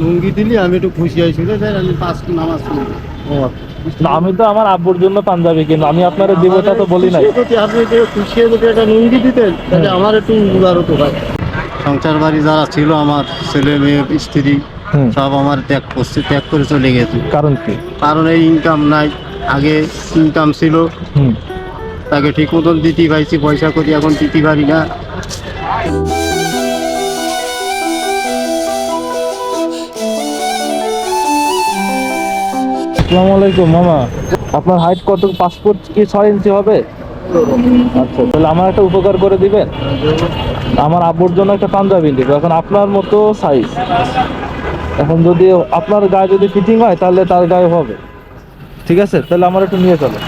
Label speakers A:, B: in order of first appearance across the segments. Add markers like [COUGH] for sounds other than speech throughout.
A: লুঙ্গি দিলি আমি একটু খুশি হয়েছিল স্যার আমি পাঁচ নামাজ পড়ি।
B: আচ্ছা। আমি তো আমার আব্বুর জন্য পাঞ্জাবি কিনবো আমি আপনারা দিব তা বলি নাই।
A: আপনি খুশি যদি একটা লুঙ্গি দিতেন তাহলে আমার একটু উদার হতো ভাই। সংসার বাড়ি যারা ছিল আমার ছেলে মেয়ে স্ত্রী সব আমার ত্যাগ করছে ত্যাগ করে চলে গেছে।
B: কারণ কি?
A: কারণ এই ইনকাম নাই। আগে ইনকাম ছিল। তাকে ঠিক মতন দিতে পাইছি পয়সা করি এখন দিতে পারি না।
B: আসসালামু আলাইকুম, মামা। আপনার হাইট কত? পাসপোর্ট কি ছয় ইঞ্চি হবে? আচ্ছা তাহলে আমার একটা উপকার করে দিবেন। আমার আব্বুর জন্য একটা পাঞ্জাবি দিব এখন আপনার মতো সাইজ এখন যদি আপনার গায়ে যদি ফিটিং হয়, তাহলে তার গায়ে হবে। ঠিক আছে? তাহলে আমার একটু নিয়ে চলো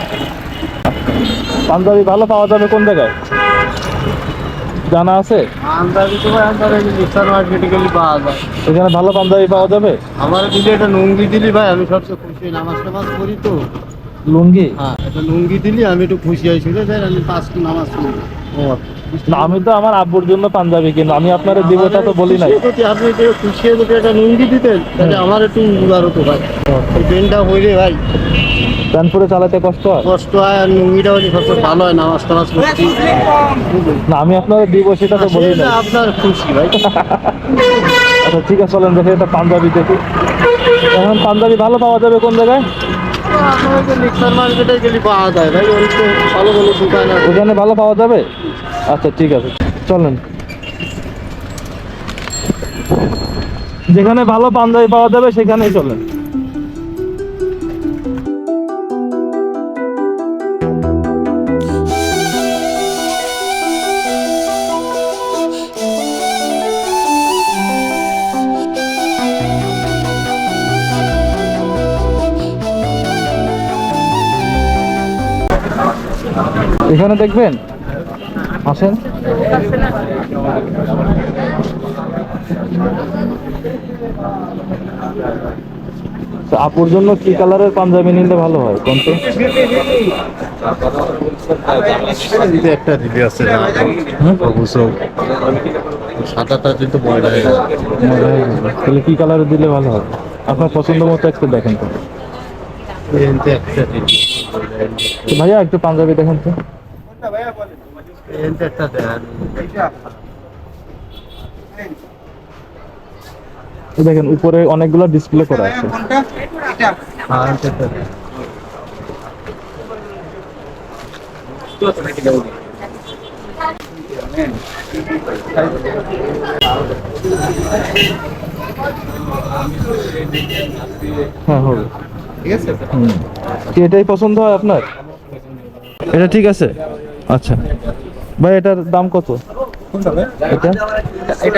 B: পাঞ্জাবি ভালো পাওয়া যাবে কোন জায়গায়? জানা আছে?
A: তো ভাই আমার মিক্সার মার্কেটে গেলে পাওয়া যায়।
B: এখানে ভালো পাঞ্জাবি পাওয়া যাবে?
A: আমার দিলে একটা লুঙ্গি দিলি ভাই আমি সবচেয়ে খুশি নামাজ টামাজ করি তো।
B: লুঙ্গি?
A: হ্যাঁ একটা লুঙ্গি দিলি আমি একটু খুশি হয়েছিল স্যার আমি পাঁচ নামাজ পড়ি।
B: ও আচ্ছা। না আমি তো আমার আব্বুর জন্য পাঞ্জাবি কিনবো। আমি আপনার দিব তা বলি নাই।
A: আপনি খুশি হয়ে যদি একটা লুঙ্গি দিতেন তাহলে আমার একটু উদার হতো ভাই। এই পেনটা হইলে ভাই
B: প্যান্ট চালাতে কষ্ট হয়?
A: কষ্ট হয় আর লুঙ্গিটা হলে সবচেয়ে ভালো হয় নামাজ টামাজ করছি
B: না আমি আপনারা দিব সেটা তো বলি নাই।
A: আপনার খুশি ভাই।
B: আচ্ছা ঠিক আছে চলেন দেখে একটা পাঞ্জাবি দেখি। এখন পাঞ্জাবি ভালো পাওয়া যাবে কোন জায়গায়? ওখানে ভালো পাওয়া যাবে? আচ্ছা ঠিক আছে চলেন। যেখানে ভালো পাঞ্জাবি পাওয়া যাবে সেখানেই চলেন। এখানে দেখবেন? আসেন। তো আপুর জন্য কি কালারের পাঞ্জাবি নিলে ভালো হয়? কোনটা?
A: দিতে একটা দিদি আছে না? সাদাটা কিন্তু ময়লা
B: তাহলে কি কালারের দিলে ভালো হয়? আপনার পছন্দ মতো একটু দেখেন তো।
A: একটা
B: তো ভাইয়া একটু পাঞ্জাবি দেখেন তো। দেখেন উপরে অনেকগুলো ডিসপ্লে করা আছে।
A: হ্যাঁ
B: হ্যাঁ হবে।
A: ঠিক আছে?
B: এটাই পছন্দ হয় আপনার? এটা ঠিক আছে। আচ্ছা। ভাই এটার দাম কত?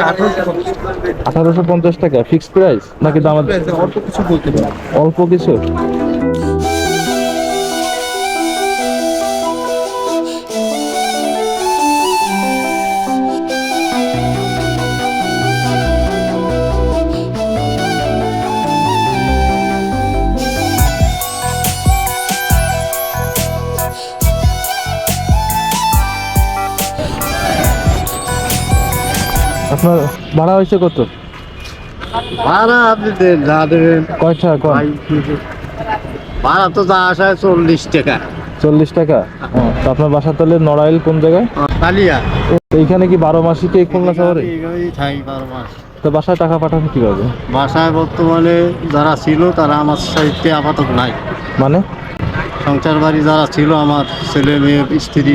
A: আঠারোশো
B: আঠারোশো পঞ্চাশ টাকা ফিক্সড প্রাইস নাকি দাম
A: অল্প কিছু বলতে
B: অল্প কিছু? আপনার ভাড়া হয়েছে কত?
A: ভাড়া আপনি দেন যা দেবেন।
B: কয়
A: ভাই ভাড়া তো যা আসা চল্লিশ টাকা।
B: চল্লিশ টাকা? তো আপনার বাসা তাহলে নড়াইল কোন জায়গায়?
A: কালিয়া।
B: এইখানে কি বারো মাসই কি খুলনা শহরে?
A: থাকি বারো মাস।
B: তো বাসায় টাকা পাঠানো কীভাবে?
A: বাসায় বর্তমানে যারা ছিল তারা আমার সাহিত্যে আপাতত নাই।
B: মানে?
A: সংসার বাড়ি যারা ছিল আমার ছেলে মেয়ে স্ত্রী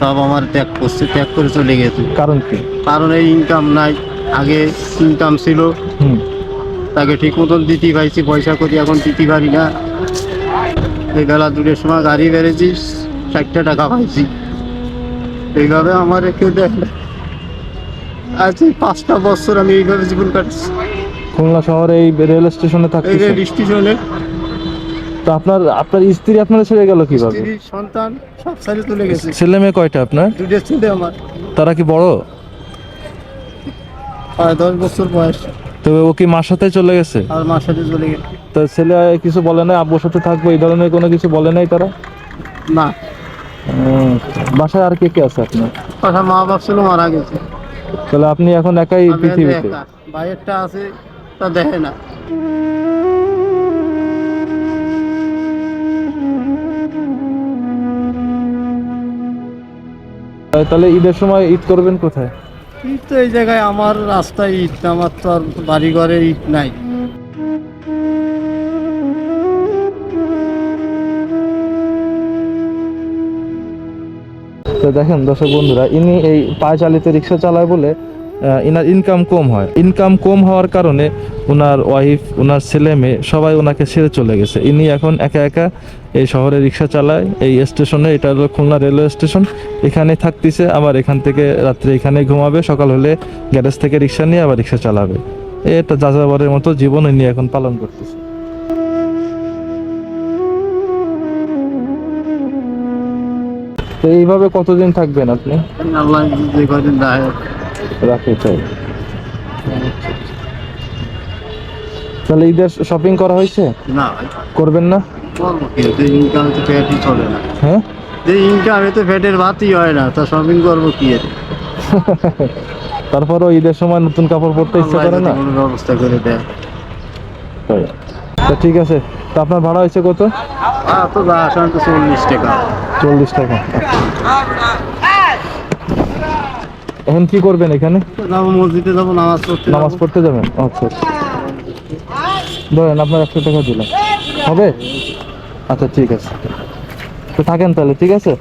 A: সব আমার ত্যাগ করছে ত্যাগ করে চলে গেছে।
B: কারণ কি?
A: কারণ এই ইনকাম নাই। আগে ইনকাম ছিল। তাকে ঠিক মতন দিতে পাইছি পয়সা করি এখন দিতে পারি না। এই বেলা দুটোর সময় গাড়ি বেড়েছি ষাটটা টাকা পাইছি। এইভাবে আমার কেউ দেখ আজ এই পাঁচটা বছর আমি এইভাবে জীবন কাটছি
B: খুলনা শহরে এই রেল স্টেশনে থাকি
A: রেল স্টেশনে
B: তো আপনার আপনার স্ত্রী আপনার ছেড়ে গেল কীভাবে?
A: স্ত্রী সন্তান সব সাইডে চলে গেছে।
B: ছেলে মেয়ে কয়টা আপনার?
A: দুটো ছেলে আমার।
B: তারা কি বড়?
A: প্রায় দশ বছর বয়স।
B: তো ও কি মার সাথে চলে গেছে?
A: আর মার সাথে চলে গেছে।
B: তো ছেলে কিছু বলে নাই? আব্বুর সাথে থাকব এই ধরনের কোনো কিছু বলে নাই তারা?
A: না।
B: বাসায় আর কে কে আছে আপনার?
A: কথা মা বাপ ছিল মারা গেছে।
B: তাহলে আপনি এখন একাই পৃথিবীতে?
A: একা। আছে তা দেখে না।
B: তাহলে ঈদের সময় ঈদ করবেন কোথায়?
A: ঈদ তো এই জায়গায় আমার রাস্তায় ঈদ আমার তো আর বাড়ি ঘরে ঈদ নাই।
B: তো দেখেন দর্শক বন্ধুরা ইনি এই পায়ে চালিত রিক্সা চালায় বলে ইনার ইনকাম কম হয়। ইনকাম কম হওয়ার কারণে ওনার ওয়াইফ ওনার ছেলে মেয়ে সবাই ওনাকে ছেড়ে চলে গেছে। ইনি এখন একা একা এই শহরে রিক্সা চালায়, এই স্টেশনে এটা হলো খুলনা রেলওয়ে স্টেশন এখানে থাকতেছে, আবার এখান থেকে রাত্রে এখানে ঘুমাবে, সকাল হলে গ্যারেজ থেকে রিক্সা নিয়ে আবার রিক্সা চালাবে। এটা যাযাবরের মতো জীবন ইনি এখন পালন করতেছে। তো এইভাবে কতদিন থাকবেন আপনি?
A: আল্লাহ
B: রাখি তাই। তাহলে ঈদের শপিং করা হয়েছে?
A: না।
B: করবেন না?
A: চলে
B: হ্যাঁ?
A: যে ইনকামে তো পেটের ভাতই হয় না তা শপিং করব কি এর? [LAUGHS]
B: তারপরও ঈদের সময় নতুন কাপড় পরতে ইচ্ছা করে না?
A: কোনো ব্যবস্থা করে দেয়।
B: তো ঠিক আছে। তো আপনার ভাড়া হয়েছে কত?
A: তো চল্লিশ টাকা।
B: চল্লিশ টাকা। এখন কি করবেন এখানে?
A: যাব মসজিদে যাব নামাজ পড়তে
B: নামাজ পড়তে যাবেন? আচ্ছা আচ্ছা। ধরেন আপনার একশো টাকা দিলাম। হবে? আচ্ছা ঠিক আছে। তো থাকেন তাহলে ঠিক আছে?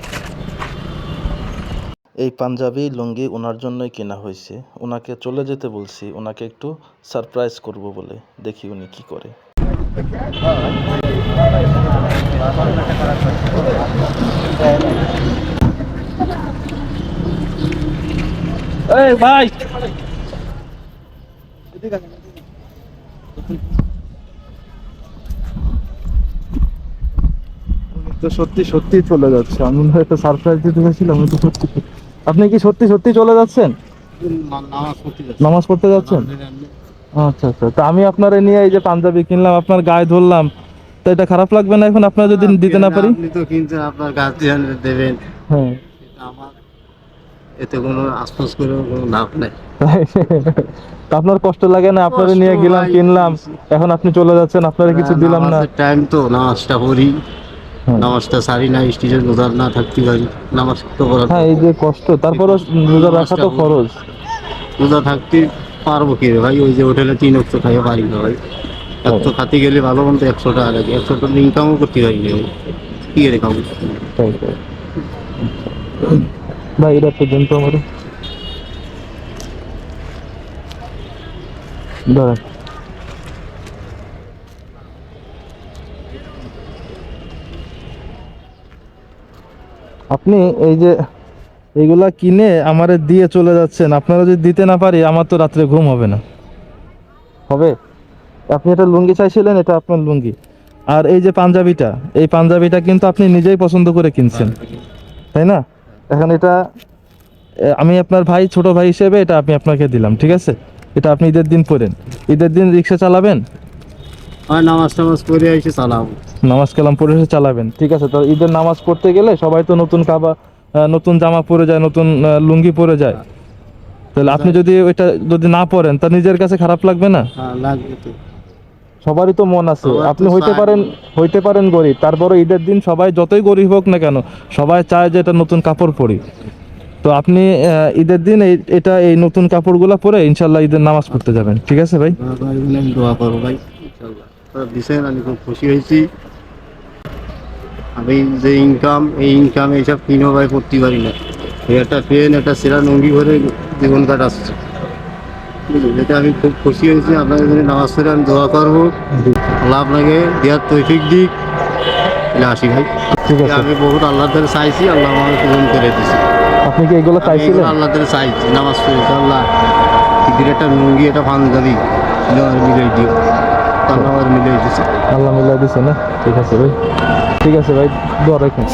C: এই পাঞ্জাবি লুঙ্গি ওনার জন্যই কেনা হয়েছে। ওনাকে চলে যেতে বলছি। ওনাকে একটু সারপ্রাইজ করব বলে। দেখি উনি কি করে।
B: এই ভাই। তো সত্যি সত্যি চলে যাচ্ছে। আমি মনে হয় একটা সারপ্রাইজ দিতে গেছিলাম তো সত্যি আপনি কি সত্যি সত্যি চলে যাচ্ছেন?
A: নামাজ পড়তে যাচ্ছি।
B: নামাজ পড়তে যাচ্ছেন? আচ্ছা আচ্ছা। তা আমি আপনার নিয়ে এই যে পাঞ্জাবি কিনলাম আপনার গায়ে ধরলাম তো এটা খারাপ লাগবে না এখন? আপনার যদি দিতে না পারি?
A: আপনি তো কিনছেন আপনার গার্জিয়ান দেবেন।
B: হ্যাঁ।
A: আমার এতে কোনো আশ্বাস করে কোনো লাভ নাই। [LAUGHS]
B: আপনার কষ্ট লাগে না? আপনার নিয়ে গেলাম কিনলাম এখন আপনি চলে যাচ্ছেন আপনার কিছু দিলাম না।
A: টাইম তো নামাজটা পড়ি।
B: হ্যাঁ।
A: নামাজটা সারি না স্টেজের রোজার না থাকতে পারি। নামাজ তো করা
B: হ্যাঁ এই যে কষ্ট তারপরও রোজা রাখা তো ফরজ।
A: রোজা থাকতে পারব কি রে ভাই? ওই যে হোটেলে তিন অক্ষ খাইয়ে পারি না ভাই একশো খাতে গেলে ভালো মন্দ একশো টাকা লাগে। একশো টাকা ইনকামও করতে পারি না। কি রে খাব
B: তাই তাই। ভাই এটা তো দেন তো আমার দাঁড়ান আপনি এই যে এইগুলা কিনে আমারে দিয়ে চলে যাচ্ছেন আপনারা যদি দিতে না পারি আমার তো রাত্রে ঘুম হবে না। হবে? আপনি এটা লুঙ্গি চাইছিলেন এটা আপনার লুঙ্গি। আর এই যে পাঞ্জাবিটা এই পাঞ্জাবিটা কিন্তু আপনি নিজেই পছন্দ করে কিনছেন। তাই না? এখন এটা আমি আপনার ভাই ছোট ভাই হিসেবে এটা আমি আপনাকে দিলাম ঠিক আছে? এটা আপনি ঈদের দিন পড়েন। ঈদের দিন রিক্সা চালাবেন?
A: হয় নামাজ টামাজ করে এসে চালাবো।
B: নামাজ কালাম পড়ে এসে চালাবেন ঠিক আছে? তো ঈদের নামাজ পড়তে গেলে সবাই তো নতুন কাবা নতুন জামা পরে যায় নতুন লুঙ্গি পরে যায়। তাহলে আপনি যদি ওইটা যদি না পরেন তা নিজের কাছে খারাপ লাগবে না?
A: হ্যাঁ লাগবে তো।
B: সবারই তো মন আছে। আপনি হইতে পারেন হইতে পারেন গরিব। তারপরে ঈদের দিন সবাই যতই গরিব হোক না কেন সবাই চায় যে এটা নতুন কাপড় পরি। তো আপনি ঈদের দিন এই এটা এই নতুন কাপড়গুলো পরে ইনশাল্লাহ ঈদের নামাজ পড়তে যাবেন। ঠিক আছে ভাই?
A: দোয়া ভাই। দিছেন আমি খুব খুশি হয়েছি। আমি যে ইনকাম এই ইনকাম এইসব কিনো ভাই করতে পারি না। একটা পেন একটা সেরা নঙ্গি ভরে জীবন কাটাচ্ছে বুঝলেন? আমি খুব খুশি হয়েছি। আপনাদের জন্য নামাজ পড়ে আমি দোয়া করব। আল্লাহ আপনাকে দেওয়ার তৈফিক দিক। আসি ভাই। আমি বহুত আল্লাহ ধরে চাইছি আল্লাহ আমাকে পূরণ করে দিছি।
B: আপনি কি এগুলো চাইছিলেন?
A: আল্লাহ ধরে চাইছি নামাজ পড়েছি আল্লাহ। ঈদের একটা লুঙ্গি একটা পাঞ্জাবি আমার মিলাই দিও। আল্লাহ আমার মিলাই দিছে।
B: আল্লাহ মিলাই দিছে না? ঠিক আছে ভাই। ঠিক আছে ভাই দোয়া রাখেন।